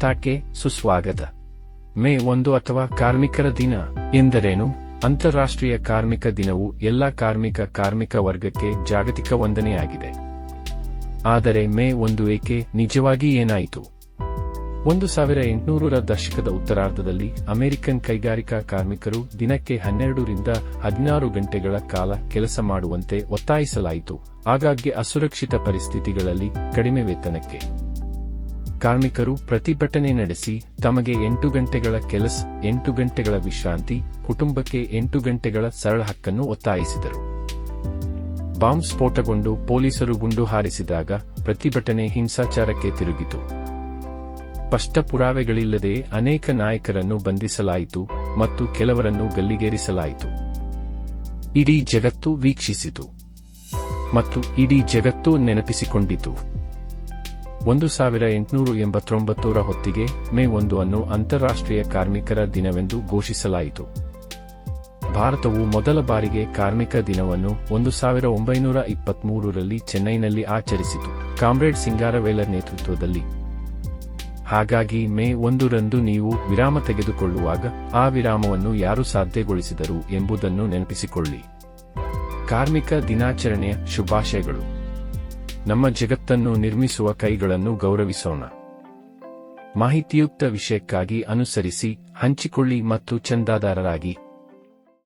ತಾಟ್ಗೆ ಸುಸ್ವಾಗತ. ಮೇ ಒಂದು ಅಥವಾ ಕಾರ್ಮಿಕರ ದಿನ, ಎಂದರೇನು? ಅಂತಾರಾಷ್ಟ್ರೀಯ ಕಾರ್ಮಿಕ ದಿನವು ಎಲ್ಲ ಕಾರ್ಮಿಕ ಕಾರ್ಮಿಕ ವರ್ಗಕ್ಕೆ ಜಾಗತಿಕ ವಂದನೆಯಾಗಿದೆ. ಆದರೆ ಮೇ ಒಂದು ಏಕೆ ನಿಜವಾಗಿ ಏನಾಯಿತು? ಒಂದು ಸಾವಿರ ಎಂಟುನೂರರ ದಶಕದ ಉತ್ತರಾರ್ಧದಲ್ಲಿ ಅಮೆರಿಕನ್ ಕೈಗಾರಿಕಾ ಕಾರ್ಮಿಕರು ದಿನಕ್ಕೆ ಹನ್ನೆರಡರಿಂದ ಹದಿನಾರು ಗಂಟೆಗಳ ಕಾಲ ಕೆಲಸ ಮಾಡುವಂತೆ ಒತ್ತಾಯಿಸಲಾಯಿತು. ಆಗಾಗ್ಗೆ ಅಸುರಕ್ಷಿತ ಪರಿಸ್ಥಿತಿಗಳಲ್ಲಿ ಕಡಿಮೆ ವೇತನಕ್ಕೆ. ಕಾರ್ಮಿಕರು ಪ್ರತಿಭಟನೆ ನಡೆಸಿ ತಮಗೆ ಎಂಟು ಗಂಟೆಗಳ ಕೆಲಸ, ಎಂಟು ಗಂಟೆಗಳ ವಿಶ್ರಾಂತಿ, ಕುಟುಂಬಕ್ಕೆ ಎಂಟು ಗಂಟೆಗಳ ಸರಳ ಹಕ್ಕನ್ನು ಒತ್ತಾಯಿಸಿದರು. ಬಾಂಬ್ ಸ್ಫೋಟಗೊಂಡು ಪೊಲೀಸರು ಗುಂಡು ಹಾರಿಸಿದಾಗ ಪ್ರತಿಭಟನೆ ಹಿಂಸಾಚಾರಕ್ಕೆ ತಿರುಗಿತು. ಸ್ಪಷ್ಟ ಪುರಾವೆಗಳಿಲ್ಲದೆ ಅನೇಕ ನಾಯಕರನ್ನು ಬಂಧಿಸಲಾಯಿತು ಮತ್ತು ಕೆಲವರನ್ನು ಗಲ್ಲಿಗೇರಿಸಲಾಯಿತು. ಇಡೀ ಜಗತ್ತು ವೀಕ್ಷಿಸಿತು ಮತ್ತು ಇಡೀ ಜಗತ್ತು ನೆನಪಿಸಿಕೊಂಡಿತು. ಒಂದು ಸಾವಿರ ಎಂಟುನೂರ ಎಂಬತ್ತೊಂಬತ್ತರ ಹೊತ್ತಿಗೆ ಮೇ ಒಂದು ಅನ್ನು ಅಂತಾರಾಷ್ಟ್ರೀಯ ಕಾರ್ಮಿಕರ ದಿನವೆಂದು ಘೋಷಿಸಲಾಯಿತು. ಭಾರತವು ಮೊದಲ ಬಾರಿಗೆ ಕಾರ್ಮಿಕ ದಿನವನ್ನು ಒಂದು ಸಾವಿರ ಒಂಬೈನೂರ ಇಪ್ಪತ್ಮೂರರಲ್ಲಿ ಚೆನ್ನೈನಲ್ಲಿ ಆಚರಿಸಿತು, ಕಾಮ್ರೇಡ್ ಸಿಂಗಾರವೇಲರ್ ನೇತೃತ್ವದಲ್ಲಿ. ಹಾಗಾಗಿ ಮೇ ಒಂದರಂದು ನೀವು ವಿರಾಮ ತೆಗೆದುಕೊಳ್ಳುವಾಗ ಆ ವಿರಾಮವನ್ನು ಯಾರು ಸಾಧ್ಯಗೊಳಿಸಿದರು ಎಂಬುದನ್ನು ನೆನಪಿಸಿಕೊಳ್ಳಿ. ಕಾರ್ಮಿಕ ದಿನಾಚರಣೆಯ ಶುಭಾಶಯಗಳು. ನಮ್ಮ ಜಗತ್ತನ್ನು ನಿರ್ಮಿಸುವ ಕೈಗಳನ್ನು ಗೌರವಿಸೋಣ. ಮಾಹಿತಿಯುಕ್ತ ವಿಷಯಕ್ಕಾಗಿ ಅನುಸರಿಸಿ ಹಂಚಿಕೊಳ್ಳಿ ಮತ್ತು ಚಂದಾದಾರರಾಗಿ.